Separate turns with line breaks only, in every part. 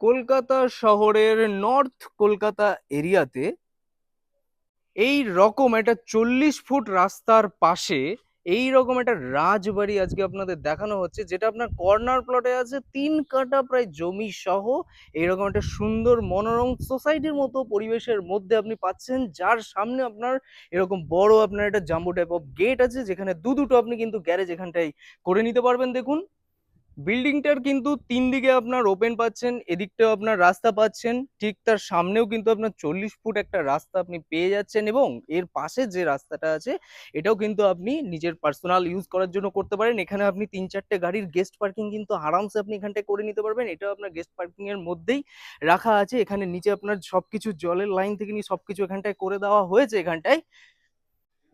কলকাতা শহরের নর্থ কলকাতা এরিয়াতে এই রকম একটা চল্লিশ ফুট রাস্তার পাশে এই রকম একটা রাজবাড়ি আজকে আপনাদের দেখানো হচ্ছে, যেটা আপনার কর্নার প্লটে আছে, তিন কাঠা প্রায় জমি সহ এইরকম একটা সুন্দর মনোরম সোসাইটির মতো পরিবেশের মধ্যে আপনি পাচ্ছেন, যার সামনে আপনার এরকম বড় আপনার একটা জাম্বু টাইপ অফ গেট আছে, যেখানে দু দুটো আপনি কিন্তু গ্যারেজ এখানটায় করে নিতে পারবেন। দেখুন বিল্ডিংটার কিন্তু তিন দিকে আপনার ওপেন পাচ্ছেন, এদিকটাও আপনার রাস্তা পাচ্ছেন, ঠিক তার সামনেও কিন্তু আপনার চল্লিশ ফুট একটা রাস্তা আপনি পেয়ে যাচ্ছেন এবং এর পাশে যে রাস্তাটা আছে, এটাও কিন্তু আপনি নিজের পার্সোনাল ইউজ করার জন্য করতে পারেন। এখানে আপনি তিন চারটে গাড়ির গেস্ট পার্কিং কিন্তু আরামসে আপনি এখানটায় করে নিতে পারবেন। এটাও আপনার গেস্ট পার্কিং এর মধ্যেই রাখা আছে। এখানে নিচে আপনার সবকিছু জলের লাইন থেকে নিয়ে সবকিছু এখানটায় করে দেওয়া হয়েছে এখানটায়।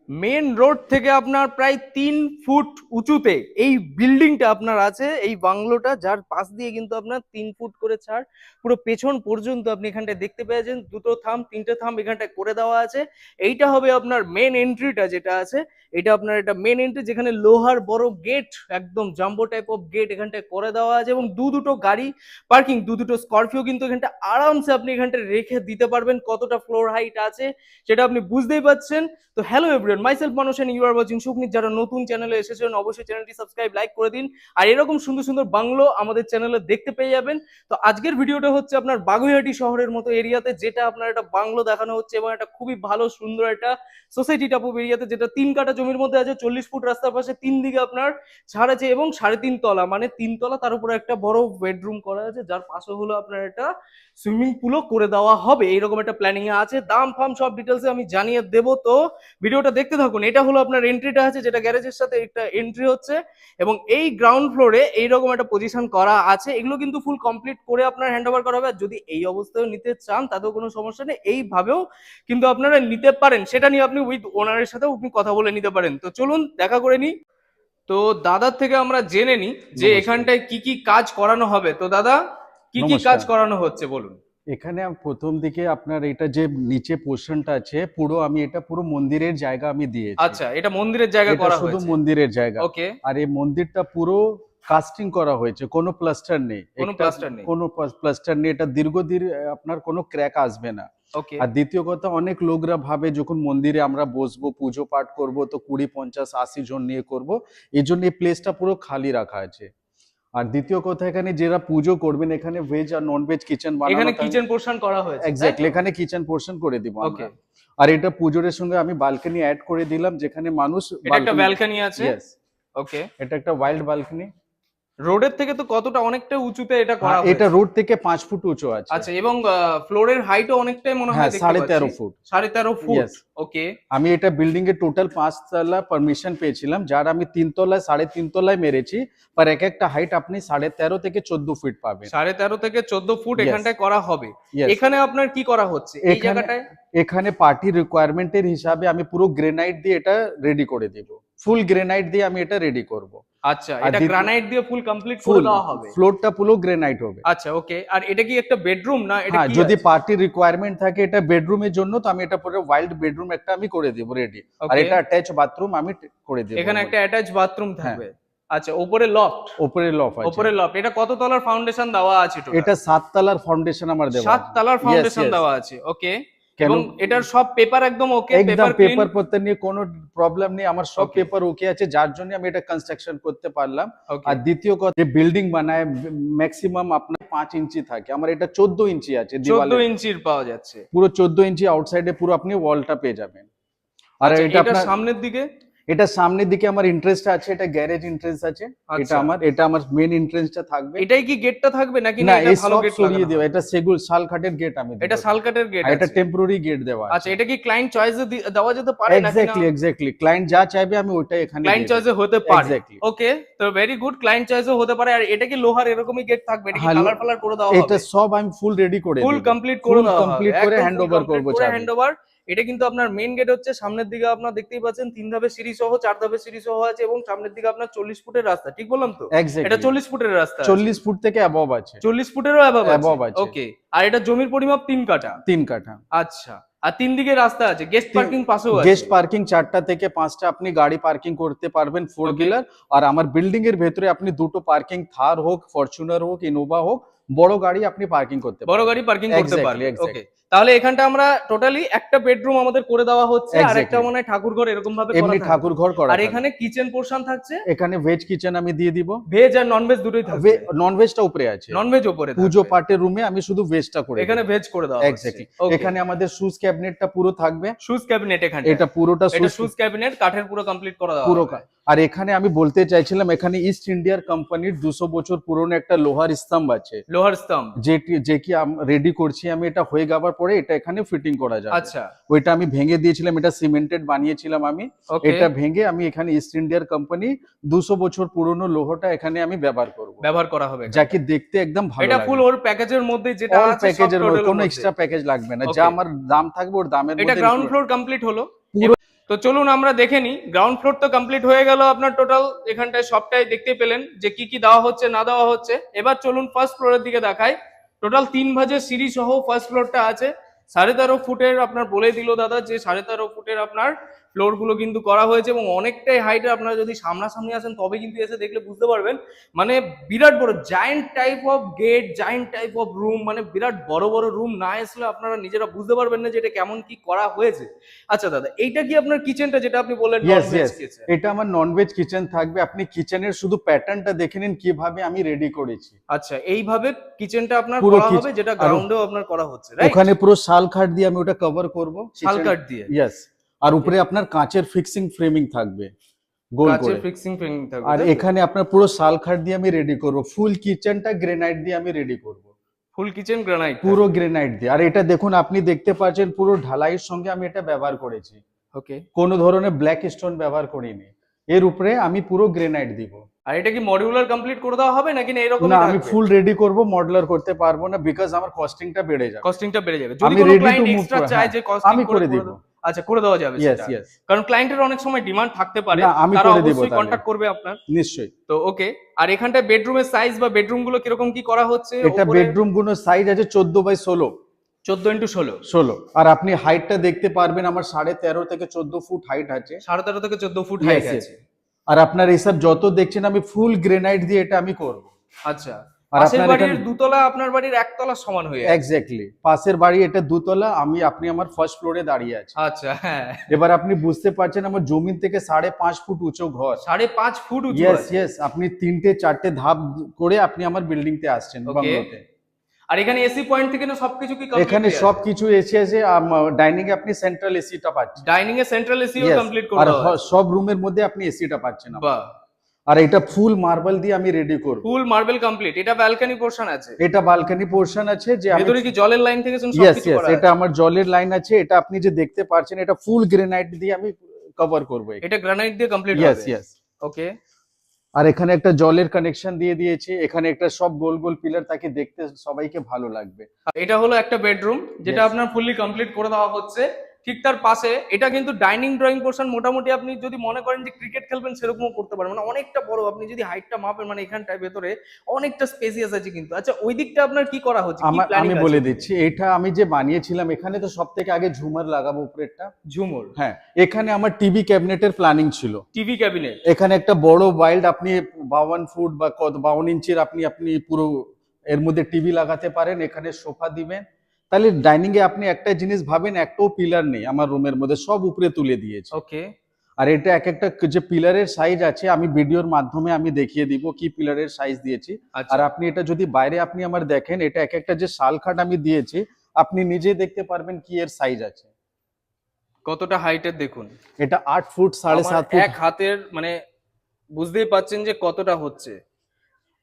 মেন রোড থেকে আপনার প্রায় তিন ফুট উঁচুতে এই বিল্ডিংটা আপনার আছে, এই বাংলোটা যার পাশ দিয়ে কিন্তু আপনার তিন ফুট করে ছাড়। পুরো পেছন পর্যন্ত আপনি এখানটায় দেখতে পেয়েছেন, দুটো থাম, তিনটে থাম এখানটায় করে দেওয়া আছে। এইটা হবে আপনার মেন এন্ট্রিটা যেটা আছে, এটা আপনার এটা মেন এন্ট্রি যেখানে লোহার বড় গেট একদম জাম্বো টাইপ অফ গেট এখানটায় করে দেওয়া আছে এবং দু দুটো গাড়ি পার্কিং দু দুটো স্করপিও কিন্তু এখানটা আরামসে আপনি এখানটায় রেখে দিতে পারবেন কতটা ফ্লোর হাইট আছে, সেটা আপনি বুঝতেই পাচ্ছেন তো হ্যালো এভরিওয়ান মাইসেলফ মানুষ and you are watching Suknit যারা নতুন চ্যানেলে এসেছেন, অবশ্যই চ্যানেলটি সাবস্ক্রাইব লাইক করে দিন। আর এরকম সুন্দর সুন্দর বাংলো আমাদের চ্যানেলে দেখতে পেয়ে যাবেন। তো আজকের ভিডিওটা হচ্ছে আপনার বাগুইহাটি শহরের মতো এরিয়াতে, যেটা আপনার একটা বাংলো দেখানো হচ্ছে এবং একটা খুবই ভালো, সুন্দর একটা সোসাইটি টাইপ অফ এরিয়াতে, যেটা তিন কাটা জমির মধ্যে আছে, চল্লিশ ফুট রাস্তার পাশে তিন দিকে আপনার ছাড় আছে এবং সাড়ে তিন তলা। মানে তিন তলা, তার উপরে একটা বড় বেডরুম করা আছে, যার পাশে হলো আপনার একটা সুইমিং পুলও করে দেওয়া হবে। এইরকম একটা প্ল্যানিং আছে। দাম, ফাম সব ডিটেলসে আমি জানিয়ে দেবো। তো ভিডিওটা দেখতে থাকুন এটা হলো আপনার এন্ট্রিটা আছে যেটা গ্যারেজের সাথে একটা এন্ট্রি হচ্ছে এবং এই গ্রাউন্ড ফ্লোরে এইরকম একটা পজিশন করা আছে এগুলো কিন্তু ফুল কমপ্লিট করে আপনার হ্যান্ড ওভার করা হবে আর যদি এই অবস্থায় নিতে চান তাতেও কোনো সমস্যা নেই এইভাবেও কিন্তু আপনারা নিতে পারেন সেটা নিয়ে আপনি উইথ ওনারের সাথেও আপনি কথা বলে নিতে পারেন। তো চলুন দেখা করে নিই। তো দাদার থেকে আমরা জেনে নিই যে এখানটায় কি কি কাজ করানো হবে। তো দাদা কি কি কাজ করানো হচ্ছে বলুন।
এখানে প্রথম দিকে আপনার এটা যে নিচে পোর্শনটা আছে পুরো আমি এটা পুরো মন্দিরের জায়গা আমি দিয়েছি।
আচ্ছা এটা মন্দিরের জায়গা করা
শুধু মন্দিরের জায়গা।
ওকে।
আর এই মন্দিরটা পুরো কাস্টিং করা হয়েছে কোনো প্লাস্টার নেই।
কোনো plaster নেই।
কোনো প্লাস্টার নেই এটা দীর্ঘদিন আপনার কোনো ক্র্যাক আসবে না।
ওকে।
আর দ্বিতীয় কথা অনেক লোকরা ভাবে যখন মন্দিরে আমরা বসবো পুজো পাঠ করব তো কুড়ি পঞ্চাশ আশি জন নিয়ে করব এই জন্য এই প্লেসটা পুরো খালি রাখা আছে। আর দ্বিতীয় কথা এখানে যারা পুজো করবেন এখানে ভেজ আর নন ভেজ কিচেন
এখানে কিচেন পোর্শন করা হয়েছে
এক্স্যাক্টলি এখানে কিচেন পোর্শন করে দিব
ওকে
আর এটা পুজোর সঙ্গে আমি বালকনি অ্যাড করে দিলাম যেখানে মানুষ
এটা একটা
বালকনি
ব্যালকনি আছে? ওকে
এটা একটা ওয়াইল্ড বালকনি
রোডের থেকে তো কতটা অনেকটা উঁচুতে এটা করা
হ্যাঁ, এটা রোড থেকে পাঁচ ফুট উঁচু আছে।
আচ্ছা এবং ফ্লোরের হাইটও অনেকটাই মনে হয়
হ্যাঁ সাড়ে। তেরো ফুট।
সাড়ে তেরো ফুট? ওকে
আমি এটা বিল্ডিং এর টোটাল পাঁচ তলা পারমিশন পেয়েছিলাম যার আমি তিন তলায় সাড়ে তিন তলায় মেরেছি। আর এক একটা হাইট আপনি সাড়ে তেরো থেকে চোদ্দ ফুট পাবেন।
সাড়ে তেরো থেকে চোদ্দ ফুট এখানটায় করা হবে। এখানে আপনার কি করা হচ্ছে? এই জায়গাটায়?
এখানে পার্টি রিকোয়ারমেন্টের হিসাবে আমি পুরো গ্রেনাইট দিয়ে এটা রেডি করে দিব। ফুল গ্রেনাইট দিয়ে আমি এটা রেডি করব।
আচ্ছা এটা গ্রানাইট দিয়ে ফুল কমপ্লিট করে দেওয়া হবে?
ফ্লোরটা পুরো গ্রেনাইট হবে।
আচ্ছা ওকে আর এটা কি একটা বেডরুম না এটা
হ্যাঁ
কি
যদি
আছে?
পার্টি রিকোয়ারমেন্ট থাকে এটা বেডরুমের জন্য তো আমি এটা পুরো ওয়াইল্ড বেডরুম একটা আমি করে দিব রেডি আর এটা অ্যাটাচ বাথরুম আমি করে দেব।
এখানে একটা অ্যাটাচ বাথরুম। থাকবে। আচ্ছা উপরে লফট
উপরে লফ আছে।
উপরে লফট এটা কত তলার ফাউন্ডেশন দেওয়া আছে
এটা সাত তলার ফাউন্ডেশন আমার দেওয়া
সাত। তলার ফাউন্ডেশন দেওয়া আছে ওকে এবং এটার সব পেপার একদম ওকে
একদম
পেপার
পত্র নিয়ে কোনো প্রবলেম নেই আমার সব পেপার ওকে আছে যার জন্য আমি এটা কনস্ট্রাকশন করতে পারলাম। আর দ্বিতীয় কথা যে বিল্ডিং বানায় ম্যাক্সিমাম আপনার পাঁচ ইঞ্চি থাকে আমার এটা চোদ্দ ইঞ্চি আছে
চোদ্দ ইঞ্চির পাওয়া যাচ্ছে।
পুরো চোদ্দ ইঞ্চি আউটসাইডে পুরো আপনি ওয়ালটা পেয়ে যাবেন। আর
আচ্ছা,
এটা
সামনের দিকে?
এটা সামনের দিকে আমার ইন্টারেস্ট আছে এটা গ্যারেজ ইন্টারেস্ট আছে এটা
আচ্ছা।
আমার এটা আমার মেন ইন্টারেস্টটা থাকবে।
এটাই কি গেটটা থাকবে নাকি
না
এটা ভালো গেট
সরিয়ে দেওয়া এটা সেগুল শালকাটের গেট আমি
এটা শালকাটের গেট
এটা টেম্পোরারি গেট দেওয়া
আচ্ছা এটা কি ক্লায়েন্ট চয়েসে দেওয়া যেতে পারে নাকি
এক্স্যাক্টলি এক্স্যাক্টলি ক্লায়েন্ট যা চাইবে আমি ওইটাই এখানে
ক্লায়েন্ট চয়েসে হতে পারে।
Exactly.
ওকে তো ভেরি গুড ক্লায়েন্ট চয়েসে হতে পারে। আর এটা কি লোহার এরকমই গেট থাকবে? এটা কি
হ্যাঁ,
কালার ফালার করে দেওয়া
এটা সব আমি ফুল রেডি করে
ফুল কমপ্লিট করে
Full
দেওয়া
complete করে over করব চাবি।
হ্যান্ড ওভার এটা কিন্তু আপনার মেইন গেট হচ্ছে সামনের দিকে আপনার দেখতেই পাচ্ছেন তিন ধাপে সিঁড়ি সহ চার ধাপে সিঁড়ি সহ আছে এবং সামনের দিকে আপনার চল্লিশ ফুটের রাস্তা ঠিক বললাম তো? এটা চল্লিশ ফুটের রাস্তা
চল্লিশ ফুট থেকে অ্যাবভ আছে।
চল্লিশ ফুটেরও
Above আছে।
ওকে আর এটা জমির পরিমাপ তিন কাটা
তিন কাঠা।
আচ্ছা। আর তিন দিকে রাস্তা আছে গেস্ট পার্কিং পাশেও আছে?
গেস্ট পার্কিং চারটা থেকে পাঁচটা আপনি গাড়ি পার্কিং করতে পারবেন ফোর হুইলার আর আমার বিল্ডিং এর ভেতরে আপনি দুটো পার্কিং থার হোক ফরচুনার হোক ইনোভা হোক বড় গাড়ি আপনি পার্কিং করতে
বড় গাড়ি পার্কিং করতে
Exactly,
পারবে
exactly.
ওকে তাহলে এখানটা আমরা টোটালি একটা বেডরুম আমাদের করে দেওয়া হচ্ছে আর একটা. মনে হয় ঠাকুর ঘর এরকম ভাবে
এমনি ঠাকুর ঘর করা
আর এখানে কিচেন পোর্শন থাকছে।
এখানে ভেজ কিচেন আমি দিয়ে দিব।
ভেজ আর নন ভেজ দুটোই থাকবে
নন ভেজটা উপরে আছে।
নন ভেজ উপরে
পুজো। পার্টের রুমে আমি শুধু ভেজটা করে
এখানে ভেজ করে হচ্ছে।
এক্স্যাক্টলি এখানে আমাদের শুজ ক্যাবিনেটটা পুরো থাকবে।
শুজ ক্যাবিনেট এখানে
এটা পুরোটা
এটা
শুজ
ক্যাবিনেট কাঠের পুরো কমপ্লিট করা দেওয়া
পুরো আর এখানে আমি বলতে চাইছিলাম এখানে ইস্ট ইন্ডিয়ার কোম্পানির দুশো বছর পুরনো একটা লোহার স্তম্ভ আছে।
লোহার স্তম্ভ।
যেটি যে কি রেডি করছি আমি এটা হয়ে যাওয়ার পরে এটা এখানে ফিটিং করা যাবে।
আচ্ছা।
ওইটা আমি ভেঙে দিয়েছিলাম এটা সিমেন্টেড বানিয়েছিলাম আমি। এটা ভেঙে আমি এখানে ইস্ট ইন্ডিয়ার কোম্পানি দুশো বছর পুরনো লোহটা এখানে আমি ব্যবহার করব।
ব্যবহার করা হবে
যাকে দেখতে একদম ভালো
এটা ফুল ওর প্যাকেজের মধ্যে যেটা আছে
প্যাকেজের কোনো এক্সট্রা প্যাকেজ লাগবে না। যা আমার দাম থাকবে ওর দামের
এটা গ্রাউন্ড ফ্লোর কমপ্লিট হলো? তো চলুন আমরা দেখে নিই গ্রাউন্ড ফ্লোর তো কমপ্লিট হয়ে গেল আপনার টোটাল এখানটায় সবটাই দেখতে পেলেন যে কি কি দেওয়া হচ্ছে না দেওয়া হচ্ছে। এবার চলুন ফার্স্ট ফ্লোরের দিকে দেখাই। টোটাল তিন ভাজের সিঁড়ি সহ ফার্স্ট ফ্লোরটা আছে। সাড়ে তেরো ফুটের আপনার বলে দিল দাদা যে সাড়ে তেরো ফুটের আপনার ফ্লোরগুলো কিন্তু করা হয়েছে এবং অনেকটাই হাইটে আপনারা যদি সামনাসামনি আসেন তবে কিন্তু এসে দেখলে বুঝতে পারবেন। মানে বিরাট বড় giant type of gate giant type of room মানে বিরাট বড় বড় রুম না আসলে আপনারা নিজেরা বুঝতে পারবেন না যে এটা কেমন কি করা হয়েছে। আচ্ছা দাদা এইটা কি আপনার কিচেনটা যেটা আপনি বললেন?
এটা আমার ননভেজ কিচেন থাকবে। আপনি কিচেনের শুধু প্যাটার্নটা দেখে নিন কীভাবে আমি রেডি করেছি।
আচ্ছা এইভাবে কিচেনটা আপনার করা হবে যেটা গ্রাউন্ডেও আপনার করা হচ্ছে রাইট
ওখানে পুরো শাল খাট দিয়ে আমি ওটা কভার করব।
শাল কাঠ দিয়ে?
ইয়েস আর উপরে আপনার কাঁচের ফিক্সিং ফ্রেমিং থাকবে গোল করে।
ফিক্সিং ফিং থাকবে
আর এখানে আপনার পুরো শাল খাট দিয়ে আমি রেডি করব ফুল কিচেনটা গ্রেনাইট দিয়ে আমি রেডি করব।
ফুল কিচেন গ্রানাইট
পুরো গ্রেনাইট দিয়ে। আর এটা দেখুন আপনি দেখতে পাচ্ছেন পুরো ঢালাইয়ের সঙ্গে আমি এটা ব্যবহার করেছি।
ওকে
কোনো ধরনের ব্ল্যাক স্টোন ব্যবহার করিনি। এর উপরে আমি পুরো গ্রেনাইট দিব।
আর এটা কি মডিউলার কমপ্লিট করে দেওয়া হবে নাকি না এরকম
না আমি ফুল রেডি করব মডুলার করতে পারব না বিকজ আমার কস্টিংটা বেড়ে যাবে।
কস্টিংটা বেড়ে যাবে। যদি কোনো ক্লায়েন্ট এক্সট্রা চায়
হ্যাঁ,
যে কস্টিং
আমি করে দেবো।
আচ্ছা করে দেওয়া যাবে কারণ ক্লায়েন্টের অনেক সময় ডিমান্ড থাকতে পারে।
আমি
তারা
করে দিব
অবশ্যই
তাহলে।
কন্ট্যাক্ট করবে আপনার।
নিশ্চয়ই।
তো ওকে আর এখানটায় বেডরুমের সাইজ বা বেডরুমগুলো কীরকম কি করা হচ্ছে?
এটা বেডরুমগুলো সাইজ আছে চোদ্দ বাই ষোলো।
চোদ্দ ইন্টু ষোলো।
ষোলো। আর আপনি হাইটটা দেখতে পারবেন আমার সাড়ে তেরো থেকে চোদ্দ ফুট হাইট আছে।
সাড়ে তেরো থেকে চোদ্দ ফুট হাইট আছে।
আর আপনার এইসব যত দেখছেন আমি ফুল গ্রেনাইট দিয়ে এটা আমি করব।
আচ্ছা। পাশের বাড়ির দুতলা আপনার বাড়ির একতলা সমান হয়ে।
এক্স্যাক্টলি পাশের বাড়ি এটা দুতলা আমি আপনি আমার ফার্স্ট ফ্লোরে দাঁড়িয়ে আছি।
আচ্ছা হ্যাঁ।
এবার আপনি বুঝতে পারছেন আমার জমিন থেকে সাড়ে পাঁচ ফুট উঁচু ঘর।
সাড়ে পাঁচ ফুট উঁচু
ইয়েস ইয়েস আপনি তিনটে চারটে ধাপ করে আপনি আমার বিল্ডিং তে আসছেন বাংলোতে
আর এখানে এসি পয়েন্ট থেকে না সবকিছু কি
এখানে সবকিছু এসে আছে ডাইনিং এ আপনি সেন্ট্রাল এসিটা পাচ্ছেন।
ডাইনিং এ সেন্ট্রাল এসিও কমপ্লিট করে
সব রুমের মধ্যে আপনি এসিটা পাচ্ছেন।
বাহ।
আর এটা ফুল মার্বেল দিয়ে আমি রেডি করব।
ফুল মার্বেল কমপ্লিট এটা ব্যালকনি পোর্শন আছে।
এটা ব্যালকনি পোর্শন আছে যে আমি
ভেতরে কি জলের লাইন থেকে সবকিছু
ইয়েস
করা
এটা আমার জলের লাইন আছে। এটা আপনি যে দেখতে পাচ্ছেন এটা ফুল গ্রানাইট দিয়ে আমি কভার করব
এটা। গ্রানাইট দিয়ে কমপ্লিট
ইয়েস
হবে?
ইয়েস
ওকে
আর এখানে একটা জলের কানেকশন দিয়ে দিয়েছি। এখানে একটা সব গোল গোল পিলার তাকে দেখতে সবাইকে ভালো লাগবে।
এটা হলো একটা বেডরুম যেটা আপনার ফুললি কমপ্লিট করে দেওয়া হচ্ছে। ঠিক তার পাশে এটা কিন্তু ডাইনিং ড্রয়িং পোর্শন মোটামুটি আপনি যদি মনে করেন যে ক্রিকেট খেলবেন সেরকমও করতে পারেন। মানে অনেকটা বড় আপনি যদি হাইটটা মাপেন মানে এখানটায় ভেতরে অনেকটা স্পেসিয়াস আছে কিন্তু। আচ্ছা ওই দিকটা আপনার কি করা হচ্ছে?
আমি বলে দিচ্ছি এটা আমি যে বানিয়েছিলাম এখানে তো সব থেকে আগে ঝুমার লাগাবো উপরেরটা।
ঝুমুর?
হ্যাঁ এখানে আমার টিভি ক্যাবিনেটের প্ল্যানিং ছিল।
টিভি ক্যাবিনেট
এখানে একটা বড় ওয়াইল্ড আপনি বাউন ফুট বা কত বাউন ইঞ্চির আপনি আপনি পুরো এর মধ্যে টিভি লাগাতে পারেন এখানে সোফা দিবেন। তাহলে ডাইনিং এ আপনি একটা জিনিস ভাবেন একটাও পিলার নেই। আমার রুমের মধ্যে সব উপরে তুলে দিয়েছে।
ওকে
আর এটা এক একটা যে পিলারের সাইজ আছে আমি ভিডিওর মাধ্যমে আমি দেখিয়ে দিব কি পিলারের সাইজ দিয়েছি।
আচ্ছা।
আর আপনি এটা যদি বাইরে আপনি আমার দেখেন এটা এক একটা যে শালখাট আমি দিয়েছি আপনি নিজে দেখতে পারবেন কি এর সাইজ আছে।
কতটা হাইটের দেখুন?
এটা আট ফুট সাড়ে সাত ফুট।
এক হাতের মানে বুঝতেই পাচ্ছেন যে কতটা হচ্ছে।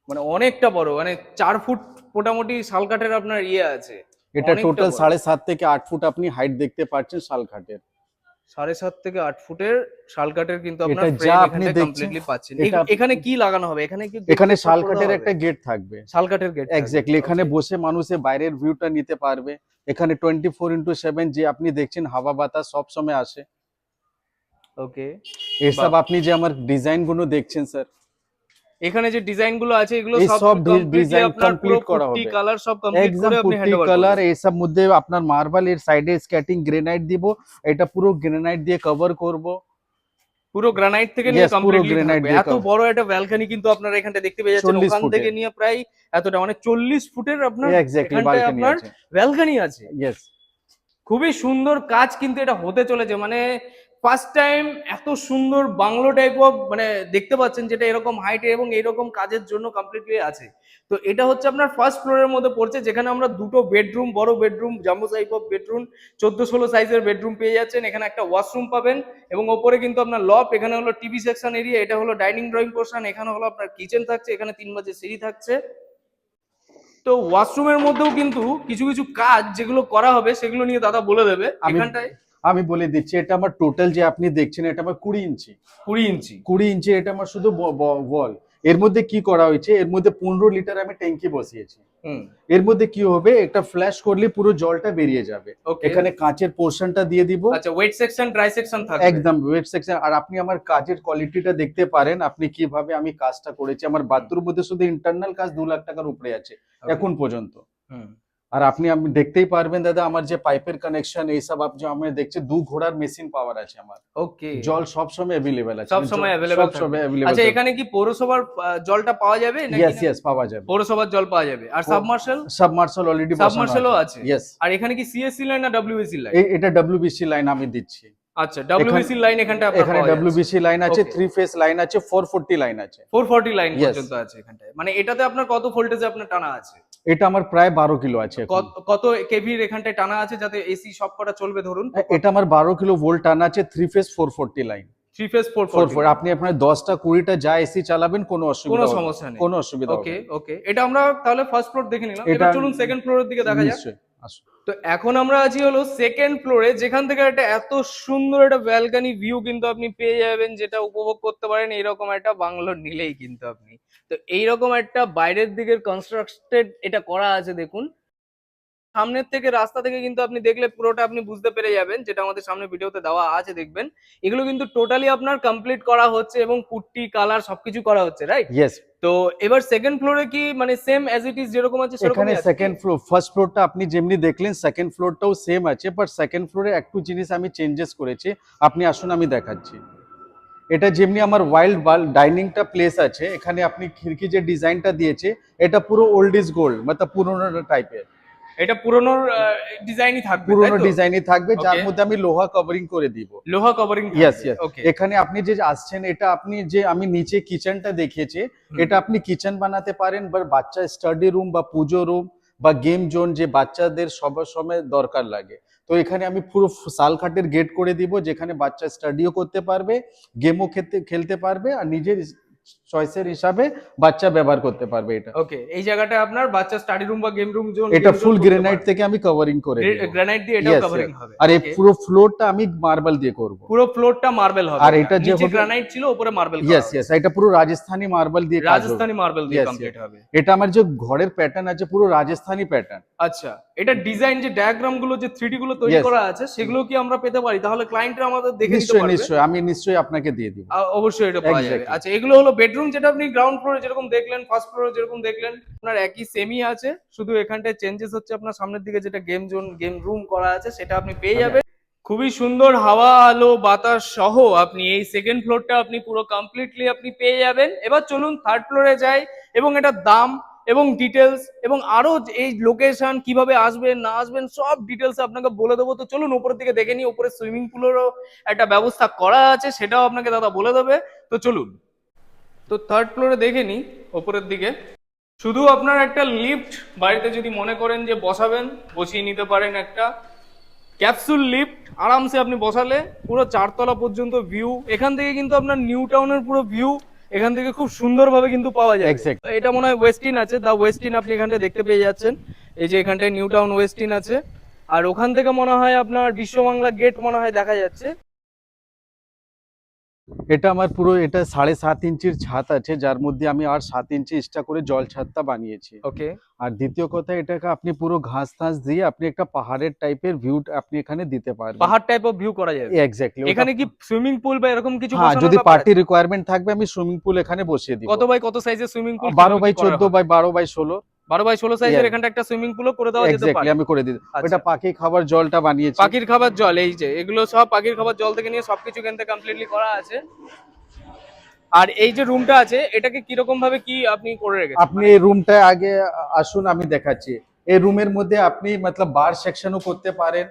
মানে অনেকটা বড় মানে চার ফুট মোটামুটি শালকাঠের আপনার ইয়ে আছে।
এটা টোটাল সাড়ে সাত থেকে আট ফুট আপনি হাইট দেখতে পাচ্ছেন শালখাটের
সাড়ে সাত থেকে আট ফুটের শালকাঠের কিন্তু আপনার
যা আপনি
এখানটায় পাচ্ছেন। এখানে কি লাগানো হবে? এখানে কি
এখানে শালকাঠের একটা গেট থাকবে।
শালকাঠের গেট
এক্স্যাক্টলি এখানে বসে মানুষে বাইরের ভিউটা নিতে পারবে। এখানে টোয়েন্টি ফোর ইন্টু সেভেন যে আপনি দেখছেন হাওয়া বাতাস সব সময় আসে।
ওকে
এসব আপনি যে আমার ডিজাইনগুলো দেখছেন স্যার
এখানে যে ডিজাইনগুলো আছে এগুলো সব
সব
পুরো
complete করা হবে।
কালার সব কমপ্লিট করে আপনি
কালার এইসব মধ্যে আপনার মার্বেল এর সাইডে স্কেটিং গ্রেনাইট দিব। এটা পুরো গ্রেনাইট দিয়ে কভার করব।
পুরো গ্রানাইট থেকে নিয়ে কমপ্লিটলি এত বড় একটা ব্যালকনি কিন্তু আপনারা এখানটা দেখতে পেয়ে যাচ্ছেন। ওখান থেকে নিয়ে প্রায় এতটা মানে চল্লিশ ফুটের আপনার
এক্স্যাক্টলি
আপনার
আছে।
ব্যালকনি আছে।
ইয়েস
খুবই সুন্দর কাজ কিন্তু এটা হতে চলেছে। মানে ফার্স্ট টাইম এত সুন্দর বাংলো টাইপ অফ মানে দেখতে পাচ্ছেন যেটা এরকম হাইটে এবং এরকম কাজের জন্য কমপ্লিটলি আছে। তো এটা হচ্ছে আপনার ফার্স্ট ফ্লোরের মধ্যে পড়ছে যেখানে আমরা দুটো বেডরুম বড় bedroom jumbo type of bedroom চোদ্দ ষোলো সাইজের বেডরুম পেয়ে যাচ্ছেন। এখানে একটা ওয়াশরুম পাবেন এবং ওপরে কিন্তু আপনার লপ এখানে হলো টিভি সেকশন এরিয়া এটা হলো ডাইনিং ড্রয়িং পোর্শন এখানে হলো আপনার কিচেন থাকছে এখানে তিন বাজে সিঁড়ি থাকছে। তো ওয়াশরুমের মধ্যেও কিন্তু কিছু কিছু কাজ যেগুলো করা হবে সেগুলো নিয়ে দাদা বলে দেবে এখানটায়।
আমি বলে দিচ্ছি এটা আমার টোটাল যে আপনি দেখছেন এটা আমার কুড়ি ইঞ্চি।
কুড়ি ইঞ্চি।
কুড়ি ইঞ্চি এটা আমার শুধু ওয়াল এর মধ্যে কি করা হয়েছে এর মধ্যে পনেরো লিটার আমি ট্যাঙ্কি বসিয়েছি। এর মধ্যে কি হবে একটা ফ্ল্যাশ করলে পুরো জলটা বেরিয়ে যাবে। এখানে কাঁচের পোর্শনটা দিয়ে দিব।
আচ্ছা ওয়েট সেকশন ড্রাই সেকশন থাকবে।
একদম ওয়েট সেকশন আর আপনি আমার কাজের কোয়ালিটিটা দেখতে পারেন আপনি কীভাবে আমি কাজটা করেছি। আমার বাথরুম মধ্যে শুধু ইন্টারনাল কাজ দু লাখ টাকার উপরে আছে এখন পর্যন্ত।
হুম।
আর আপনি আপনি দেখতেই পারবেন দাদা আমার যে পাইপের কানেকশন এইসব আপনি আমি দেখছি দু ঘোড়ার মেশিন পাওয়ার আছে আমার।
ওকে
জল সব সময় অ্যাভেলেবেল আছে।
সব সময় अवेलेबल
সব সময়
আচ্ছা
অ্যাভেলেবেল
এখানে কি পৌরসভার জলটা পাওয়া যাবে নাকি यस
यस পাওয়া যাবে।
পৌরসভার জল পাওয়া যাবে। আর সাবমার্শাল
সাবমার্শাল অলরেডি
সাবমার্শালও আছে।
यस
আর এখানে কি সিএসসি লাইন না ডব্লিউবিসি লাইন
এটা ডব্লিউবিসি লাইন আমি দিচ্ছি।
আচ্ছা ডব্লিউএসসি লাইন এখানটা
এখানে ডব্লিউবিসি লাইন আছে থ্রি ফেস লাইন আছে ফোর ফোরটি লাইন আছে।
440 লাইন পর্যন্ত আছে এখানটায়। মানে এটাতে আপনার কত ভোল্টেজে আপনার টানা আছে?
এটা আমার প্রায় বারো কিলো আছে
কত- কেভির এখানটায় টানা আছে যাতে এসি সব কটা চলবে ধরুন?
এটা আমার বারো কিলো ভোল্ট টানা আছে three four forty line
three phase four
four আপনি আপনার দশটা কুড়িটা যা এসি চালাবেন কোনো অসুবিধা
কোনো সমস্যা নেই।
কোনো অসুবিধা
ওকে ওকে এটা আমরা তাহলে ফার্স্ট ফ্লোর দেখে নিলাম।
এটা-
চলুন সেকেন্ড ফ্লোরের দিকে দেখা যাক।
নিশ্চয়ই। আসুন।
তো এখন আমরা আছি হলো সেকেন্ড ফ্লোরে যেখান থেকে একটা এত সুন্দর একটা ব্যালকানি ভিউ কিন্তু আপনি পেয়ে যাবেন, যেটা উপভোগ করতে পারেন। এইরকম একটা বাংলো নিলেই কিন্তু আপনি। তো এইরকম একটা বাইরের দিকের কনস্ট্রাক্টেড এটা করা আছে, দেখুন। সামনের থেকে রাস্তা থেকে কিন্তু আপনি দেখলে পুরোটা আপনি বুঝতে পেরে যাবেন যেটা আমাদের সামনে ভিডিওতে দেওয়া আছে দেখবেন। এগুলো কিন্তু টোটালি আপনার কমপ্লিট করা হচ্ছে এবং পুট্টি কালার সবকিছু করা হচ্ছে রাইট
ইয়েস
তো এবার সেকেন্ড ফ্লোরে কি মানে সেম অ্যাজ ইট ইজ যেরকম আছে সেরকম
এখানে সেকেন্ড ফ্লোর ফার্স্ট ফ্লোরটা আপনি যেমনি দেখলেন সেকেন্ড ফ্লোরটাও সেম আছে বাট সেকেন্ড ফ্লোরে একটু জিনিস আমি চেঞ্জেস করেছি। আপনি আসুন আমি দেখাচ্ছি। এটা যেমনি আমার ওয়াইল্ড বাল ডাইনিংটা প্লেস আছে এখানে আপনি খিড়কি যে ডিজাইনটা দিয়েছে এটা পুরো ওল্ড ইজ গোল্ড মানে পুরোনো টাইপের
এটা পুরনোর ডিজাইনই থাকবে
পুরোনো? ডিজাইনই থাকবে যার মধ্যে আমি লোহা কভারিং করে দিব।
লোহা কভারিং
yes.
ওকে
এখানে আপনি যে আসছেন এটা আপনি যে আমি নিচে কিচেনটা দেখিয়েছি এটা আপনি কিচেন বানাতে পারেন বা বাচ্চা স্টাডি রুম বা পুজো রুম বা গেম জোন যে বাচ্চাদের সবার সময় দরকার লাগে। তো এখানে আমি পুরো শালখাটের গেট করে দিব যেখানে বাচ্চা স্টাডিও করতে পারবে গেমও খেলতে খেলতে পারবে আর নিজের চয়েসের হিসাবে বাচ্চা ব্যবহার করতে পারবে এটা।
ওকে এই জায়গাটা আপনার বাচ্চা স্টাডি রুম বা গেম রুম জোন
এটা ফুল গ্রেনাইট থেকে আমি কভারিং করে দিব।
গ্রানাইট দিয়ে
Yes,
কভারিং হবে।
আর এই পুরো ফ্লোরটা আমি মার্বেল দিয়ে করব।
পুরো ফ্লোরটা মার্বেল হবে।
আর এটা যে
গ্রানাইট ছিল উপরে মার্বেল
ইয়েস ইয়েস এটা পুরো রাজস্থানি মার্বেল দিয়ে
রাজস্থানি মার্বেল দিয়ে কমপ্লিট হবে।
এটা আমার যে ঘরের প্যাটার্ন আছে পুরো রাজস্থানি প্যাটার্ন
আচ্ছা এটা ডিজাইন যে ডায়াগ্রামগুলো যে থ্রি গুলো তৈরি করা আছে সেগুলো কি আমরা পেতে পারি? তাহলে ক্লায়েন্টরা আমাদের দেখে নিতে
নিশ্চয়ই
পারবে।
নিশ্চয়ই নিশ্চয়ই আমি নিশ্চয়ই আপনাকে দিয়ে দিব।
অবশ্যই এটা পাওয়া যাবে। আচ্ছা এগুলো হলো বেডরুম যেটা আপনি গ্রাউন্ড ফ্লোরে যেরকম দেখলেন ফার্স্ট ফ্লোরে যেরকম দেখলেন আপনার একই সেমই আছে শুধু এখানটায় চেঞ্জেস হচ্ছে আপনার সামনের দিকে যেটা গেম জোন গেম রুম করা আছে সেটা আপনি পেয়ে
আচ্ছা।
যাবেন। খুবই সুন্দর হাওয়া আলো বাতাস সহ আপনি এই সেকেন্ড ফ্লোরটা আপনি পুরো কমপ্লিটলি আপনি পেয়ে যাবেন। এবার চলুন থার্ড ফ্লোরে যাই এবং এটার দাম এবং ডিটেলস এবং আরও এই লোকেশন কীভাবে আসবেন না আসবেন সব ডিটেলস আপনাকে বলে দেবো। তো চলুন উপরের দিকে দেখে নিই উপরে সুইমিং পুলেরও একটা ব্যবস্থা করা আছে সেটাও আপনাকে দাদা বলে দেবে। তো চলুন। তো থার্ড ফ্লোরে দেখে নিই ওপরের দিকে। শুধু আপনার একটা লিফট বাড়িতে যদি মনে করেন যে বসাবেন বসিয়ে নিতে পারেন একটা। ক্যাপসুল লিফট আরামসে আপনি বসালে পুরো চারতলা পর্যন্ত ভিউ এখান থেকে কিন্তু আপনার নিউ টাউনের পুরো ভিউ এখান থেকে খুব সুন্দরভাবে কিন্তু পাওয়া যায়. এটা মনে হয় ওয়েস্টিন আছে দা ওয়েস্টিন আপনি এখানটায় দেখতে পেয়ে যাচ্ছেন। এই যে এখানটায় নিউ টাউন ওয়েস্টিন আছে। আর ওখান থেকে মনে হয় আপনার বিশ্ববাংলা গেট মনে হয় দেখা যাচ্ছে।
এটা আমার পুরো এটা সাড়ে সাত ইঞ্চির ছাদ আছে যার মধ্যে আমি আর সাত ইঞ্চি এক্সট্রা করে জল ছাদটা বানিয়েছি।
ওকে।
আর দ্বিতীয় কথা এটাকে আপনি পুরো ঘাস টাস দিয়ে আপনি একটা পাহাড়ের টাইপের ভিউ আপনি এখানে দিতে পারবেন।
পাহাড় টাইপ অফ ভিউ করা যাবে?
এক্স্যাক্টলি
এখানে কি সুইমিং পুল বা এরকম কিছু
হ্যাঁ যদি পার্টি রিকোয়ারমেন্ট থাকবে আমি সুইমিং পুল এখানে বসিয়ে দিই
কত বাই কত সাইজের সুইমিং পুল
বারো বাই চোদ্দ বাই বারো বাই ষোলো।
বারো বাই ষোলো সাইজের
Yeah.
এখানটা একটা সুইমিং পুলও করে দেওয়া যেতে পারে।
আমি করে দিই
এটা
পাখির পাখি খাবার জলটা বানিয়েছি।
পাখির খাবার জল এই যে এগুলো সব পাখির খাবার জল থেকে নিয়ে সবকিছু কিন্তু কমপ্লিটলি করা আছে। আর এই যে রুমটা আছে এটাকে কীরকম ভাবে কি আপনি করে রেখেছেন?
আপনি এই রুমটা আগে আসুন আমি দেখাচ্ছি। এই রুমের মধ্যে আপনি মতলব বার সেকশনও করতে পারেন।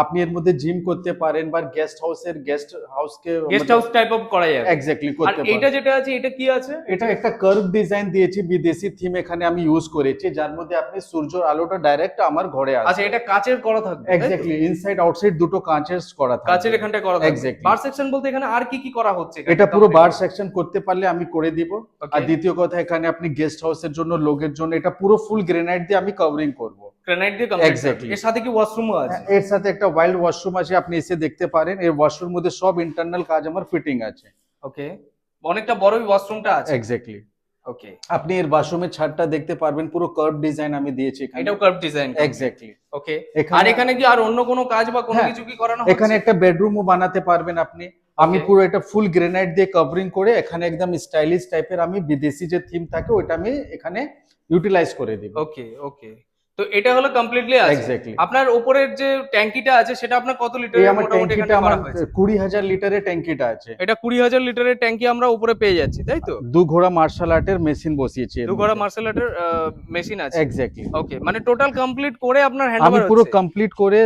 আপনি এর মধ্যে জিম করতে পারেন বা গেস্ট হাউসের গেস্ট হাউসকে
গেস্ট হাউস টাইপ অফ করা যাবে
এক্স্যাক্টলি করতে পারেন।
যেটা আছে এটা কি আছে?
এটা একটা কার্ভ ডিজাইন দিয়েছি বিদেশি থিম এখানে আমি ইউজ করেছি যার মধ্যে আপনি সূর্যের আলোটা ডাইরেক্ট আমার ঘরে আসে আচ্ছা
এটা কাচের করা থাকবে?
এক্স্যাক্টলি ইনসাইড আউটসাইড দুটো কাঁচের করা থাকবে।
কাচের এখানটায় করা থাকবে।
Exactly.
বার সেকশন বলতে এখানে আর কি কি করা হচ্ছে?
এটা পুরো বার সেকশন করতে পারলে আমি করে দিব। আর দ্বিতীয় কথা এখানে আপনি গেস্ট হাউসের জন্য লোকের জন্য এটা পুরো ফুল গ্রেনাইট দিয়ে আমি কভারিং করব।
গ্রানাইট দিয়ে. এর সাথে কি ওয়াশরুমও আছে?
এর সাথে একটা ওয়াইল্ড ওয়াশরুম আছে আপনি এসে দেখতে পারেন। এর ওয়াশরুম মধ্যে সব ইন্টারনাল কাজ আমার ফিটিং আছে।
ওকে অনেকটা বড় ওয়াশরুমটা আছে।
এক্স্যাক্টলি
ওকে
আপনি এর ওয়াশরুমের ছাদটা দেখতে পারবেন পুরো কার্ভ ডিজাইন আমি দিয়েছি এখানে।
এটাও কার্ভ ডিজাইন
এক্স্যাক্টলি
ওকে আর
এখানে
কি আর অন্য কোনো কাজ বা কোনো
হ্যাঁ,
কিছু কি করানো
এখানে একটা বেডরুমও বানাতে পারবেন আপনি। আমি পুরো এটা ফুল গ্রেনাইট দিয়ে কভারিং করে এখানে একদম স্টাইলিশ টাইপের আমি বিদেশি যে থিম থাকে ওটা আমি এখানে ইউটিলাইজ করে দিব।
ওকে ওকে তো এটা হলো কমপ্লিটলি
এক্স্যাক্টলি
আপনার উপরের যে ট্যাঙ্কিটা আছে সেটা আপনার কত লিটারের
আমার
মোটামুটি
ট্যাঙ্কিটা আমার
করা হয়েছে?
কুড়ি হাজার লিটারের ট্যাঙ্কিটা আছে।
এটা কুড়ি হাজার লিটারের ট্যাঙ্কি আমরা উপরে পেয়ে যাচ্ছি তাই তো?
দু ঘোড়া মার্শাল আর্টের মেশিন বসিয়েছি
দু ঘোড়া মার্শাল আর্টের মেশিন আছে।
এক্স্যাক্টলি
ওকে মানে টোটাল কমপ্লিট করে আপনার হ্যান্ড
আমি পুরো কমপ্লিট করে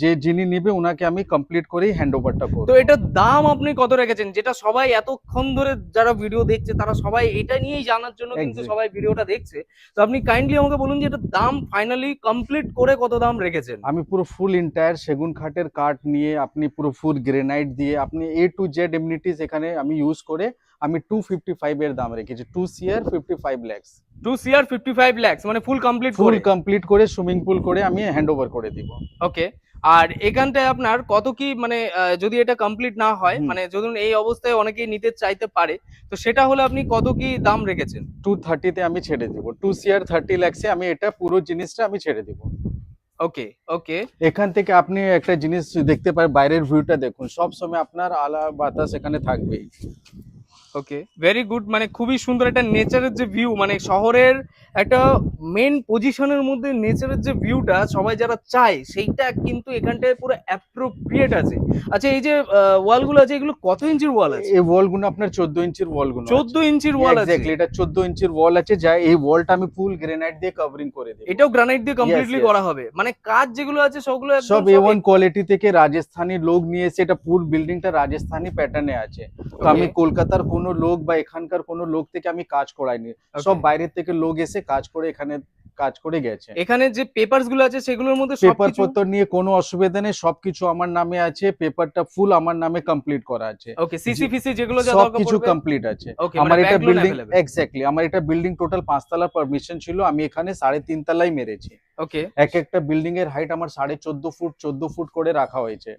যে যিনি নিবে ওনাকে আমি কমপ্লিট করেই হ্যান্ড ওভারটা করব।
তো এটার দাম আপনি কত রেখেছেন? যেটা সবাই এতক্ষণ ধরে যারা ভিডিও দেখছে তারা সবাই এটা নিয়েই জানার জন্য কিন্তু সবাই ভিডিওটা দেখছে। তো আপনি কাইন্ডলি আমাকে বলুন যে এটা দাম ফাইনালি কমপ্লিট করে কত দাম রেখেছেন?
আমি পুরো ফুল ইন্টায়ার সেগুন খাটের কাঠ নিয়ে আপনি পুরো ফুল গ্রেনাইট দিয়ে আপনি এ টু জেড এমনিটিস এখানে আমি ইউজ করে আমি টু ফিফটি ফাইভ এর দাম রেখেছি। Two CR fifty five lakhs
two CR fifty five lakhs মানে full complete
full
full
complete করে সুইমিং পুল করে আমি হ্যান্ড ওভার করে দিব।
ওকে আর এখানটায় আপনার কত কি মানে যদি এটা কমপ্লিট না হয় মানে ধরুন এই অবস্থায় অনেকেই নিতে চাইতে পারে তো সেটা হলে আপনি কত কি দাম রেখেছেন?
টু থার্টিতে আমি ছেড়ে দিব। টু সিয়ার থার্টি ল্যাক্সে আমি এটা পুরো জিনিসটা আমি ছেড়ে দিব।
ওকে ওকে
এখান থেকে আপনি একটা জিনিস দেখতে পারেন বাইরের ভিউটা দেখুন। সব সময় আপনার আলা বাতাস এখানে থাকবেই।
ওকে ভেরি গুড মানে খুবই সুন্দর একটা নেচারের যে ভিউ মানে শহরের একটা মেন পজিশনের মধ্যে নেচারের যে ভিউটা সবাই যারা চায় সেইটা কিন্তু এখানটায় পুরো অ্যাপ্রোপ্রিয়েট আছে। আচ্ছা এই যে ওয়ালগুলো আছে এগুলো কত ইঞ্চির ওয়াল আছে?
এই ওয়ালগুলো আপনার চোদ্দ ইঞ্চির ওয়ালগুলো
চোদ্দ ইঞ্চির ওয়াল আছে।
এক্স্যাক্টলি এটা চোদ্দ ইঞ্চির ওয়াল আছে যা এই ওয়ালটা আমি ফুল গ্রেনাইট দিয়ে কভারিং করে দিই
এটাও গ্রানাইট দিয়ে কমপ্লিটলি করা হবে। মানে কাজ যেগুলো আছে সবগুলো
সব এ ওয়ান কোয়ালিটি থেকে রাজস্থানী লোক নিয়ে এসে এটা পুরো বিল্ডিংটা রাজস্থানী প্যাটার্নে আছে। তো আমি কলকাতার কোনো লোক বা এখানকার কোনো লোক থেকে আমি কাজ করাইনি। সব বাইরের থেকে লোক এসে কাজ করে এখানে কাজ করে গেছে।
এখানে যে পেপারসগুলো আছে সেগুলোর মধ্যে
পেপার পত্র নিয়ে কোনো অসুবিধা নেই সবকিছু আমার নামে আছে পেপারটা ফুল আমার নামে কমপ্লিট করা আছে।
ওকে সিসি ফিসি যেগুলো যা দরকার
কিছু
পড়বে
কমপ্লিট আছে। আমার
মানে
এটা বিল্ডিং এক্স্যাক্টলি আমার এটা বিল্ডিং টোটাল পাঁচতলা পারমিশন ছিল আমি এখানে সাড়ে তিন তলাই মেরেছি।
ওকে
এক একটা বিল্ডিং এর হাইট আমার সাড়ে চোদ্দ ফুট চোদ্দ ফুট করে রাখা হয়েছে।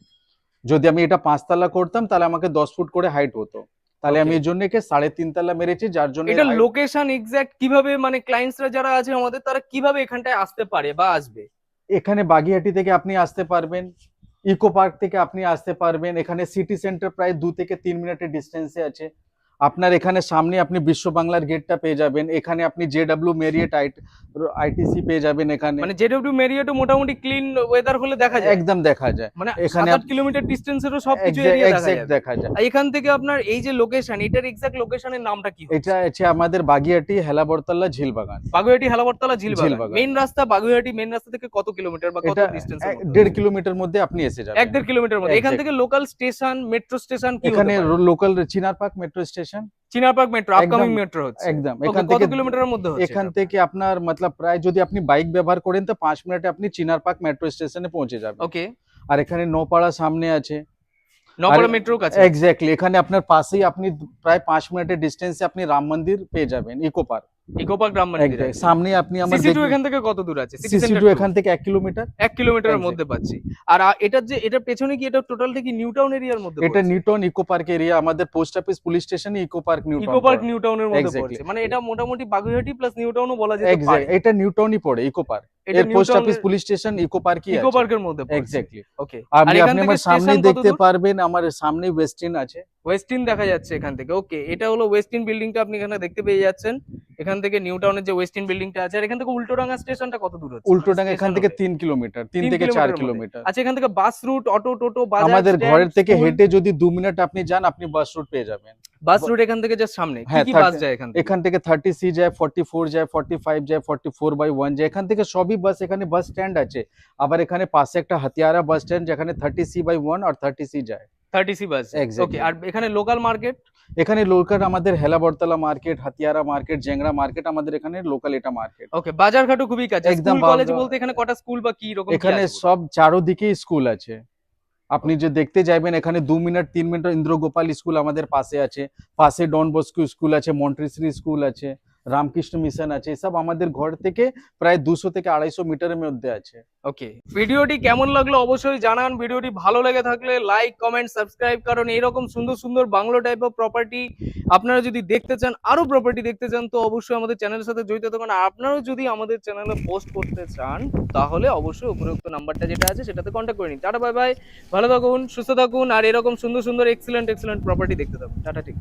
যদি আমি এটা পাঁচতলা করতাম তাহলে আমাকে দশ ফুট করে হাইট হতো। তাহলে আমি. এর জন্য একে সাড়ে তিন তলা মেরেছি যার জন্য
এটা লোকেশন এক্সাক্ট কীভাবে মানে ক্লায়েন্টসরা যারা আছে আমাদের তারা কীভাবে এখানটায় আসতে পারে বা আসবে
এখানে বাগিহাটি থেকে আপনি আসতে পারবেন ইকো পার্ক থেকে আপনি আসতে পারবেন এখানে সিটি সেন্টার প্রায় দু থেকে তিন মিনিটের ডিস্টেন্সে আছে আপনার এখানে সামনে আপনি বিশ্ব বাংলার গেটটা পেয়ে যাবেন। এখানে আপনি জে ডাব্লিউ মেরিয়েট আইটিসি পেয়ে যাবেন এখানে।
মানে জেডব্লিউ মেরিয়েটও মোটামুটি ক্লিন ওয়েদার হলে দেখা যায়?
একদম দেখা যায়।
মানে
এখানে
সাত আট কিলোমিটার ডিস্টেন্সেরও সবকিছু এরিয়া দেখা যায়।
দেখা যায়।
আর এখান থেকে আপনার এই যে লোকেশন এটার এক্সাক্ট লোকেশনের নামটা কি
এটা আছে আমাদের বাগিহাটি হেলাবরতলা ঝিল বাগান
বাগুইহাটি হালাবরতলা ঝিলবাগান।
ঝিলবাগান।
মেইন রাস্তা বাগুইহাটি মেইন রাস্তা থেকে কত কিলোমিটার বা কত ডিস্টেন্স
এক- দেড় কিলোমিটার মধ্যে আপনি এসে যাবেন।
এক দেড় কিলোমিটার মধ্যে। এখান থেকে লোকাল স্টেশন মেট্রো স্টেশন কি
এখানে
এখানে
local Chinar park metro station
Chinar park metro upcoming metro হচ্ছে।
একদম।
Okay,
এখান
কত
থেকে
কিলোমিটারের মধ্যে হচ্ছে
এখান থেকে আপনার মতলব প্রায় যদি আপনি বাইক ব্যবহার করেন তো পাঁচ মিনিটে আপনি চিনারপার্ক মেট্রো স্টেশনে পৌঁছে যাবেন।
ওকে
আর এখানে নপাড়া সামনে আছে।
নগর মেট্রো কাছে?
এক্স্যাক্টলি এখানে আপনার পাশেই আপনি প্রায় পাঁচ মিনিটের ডিস্টেন্সে আপনি রাম মন্দির পেয়ে যাবেন ইকো পার্ক।
মন্দির
সামনে আপনি আমার
সিসি টু এখান থেকে কত দূর আছে? সিটি
সিসি টু এখান থেকে এক কিলোমিটার।
এক কিলোমিটারের মধ্যে পাচ্ছি। আর এটার যে এটার পেছনে কি এটা টোটাল থেকে নিউ টাউন এরিয়ার মধ্যে
এটা New Town eco park area আমাদের পোস্ট অফিস পুলিশ স্টেশনে eco park New Town
eco park new টাউনের মধ্যে পড়ছে। মানে এটা মোটামুটি বাগুইহাটি প্লাস নিউ টাউনও বলা যেতে পারে।
এক্স্যাক্ট এটা নিউটনই পড়ে ইকো পার্ক
এটা
এর post office police station eco পার্কই
eco পার্কের মধ্যে
এক্স্যাক্টলি
ওকে
আপনি আপনি আমার সামনে দেখতে পারবেন আমার সামনে ওয়েস্টিন আছে।
ওয়েস্টিন দেখা যাচ্ছে এখান থেকে। ওকে এটা হলো ওয়েস্টিন বিল্ডিংটা আপনি এখানে দেখতে পেয়ে যাচ্ছেন। এখান থেকে নিউ টাউনের যে ওয়েস্টিন বিল্ডিংটা আছে আর এখান থেকে উল্টোডাঙ্গা স্টেশনটা কত দূর হচ্ছে?
উল্টোডাঙ্গা এখান থেকে
হতে?
তিন কিলোমিটার তিন
তিন
থেকে চার কিলোমিটার।
আচ্ছা এখান থেকে বাস রুট অটো টোটো বাজার
আমাদের ঘরের থেকে হেঁটে যদি দু মিনিট আপনি যান আপনি বাস রুট পেয়ে যাবেন।
বাস রুট এখান থেকে জাস্ট সামনে। কি
হ্যাঁ,
কি বাস যায় এখান থেকে?
এখান থেকে থার্টি সি যায় ফর্টি ফোর যায় ফর্টি ফাইভ যায় ফর্টি ফোর বাই ওয়ান যায়। এখান থেকে সবই বাস এখানে বাস স্ট্যান্ড আছে। আবার এখানে পাশে একটা হাতিয়ারা বাস স্ট্যান্ড যেখানে থার্টি সি বাই ওয়ান আর থার্টি সি যায়।
বাস ওকে আর এখানে লোকাল মার্কেট
এখানে লোকাল আমাদের market Hatiara market Jangra market আমাদের এখানে লোকাল এটা মার্কেট
ওকে বাজারঘাটও খুবই কাছে।
একদম
কলেজ বলতে এখানে কটা স্কুল বা কি রকম
এখানে সব চারোদিকেই স্কুল আছে। আপনি যে দেখতে যাবেন এখানে দু মিনিট তিন মিনিট ইন্দ্রগোপাল স্কুল আমাদের পাশে আছে। পাশে ডন বস্কো স্কুল আছে মন্ট্রিশ্রী স্কুল আছে। রামকৃষ্ণ মিশন আছে, এসব আমাদের ঘর থেকে প্রায় দুশো থেকে আড়াইশো মিটারের মধ্যে আছে।
ওকে ভিডিওটি কেমন লাগল অবশ্যই জানান, ভিডিওটি ভালো লেগে থাকলে লাইক কমেন্ট সাবস্ক্রাইব কারণ এইরকম সুন্দর সুন্দর বাংলো টাইপ অফ প্রপার্টি আপনারা যদি দেখতে চান আরও প্রপার্টি দেখতে চান, তো অবশ্যই আমাদের চ্যানেলের সাথে জড়িত থাকুন। আপনারাও যদি আমাদের চ্যানেলে পোস্ট করতে চান, তাহলে অবশ্যই উপরোক্ত নাম্বারটা যেটা আছে সেটাতে কন্ট্যাক্ট করে নিন। টাটা বাই বাই ভালো থাকুন, সুস্থ থাকুন, আর এরকম সুন্দর সুন্দর এক্সিলেন্ট এক্সিলেন্ট প্রপার্টি দেখতে থাকুন। টাটা ঠিক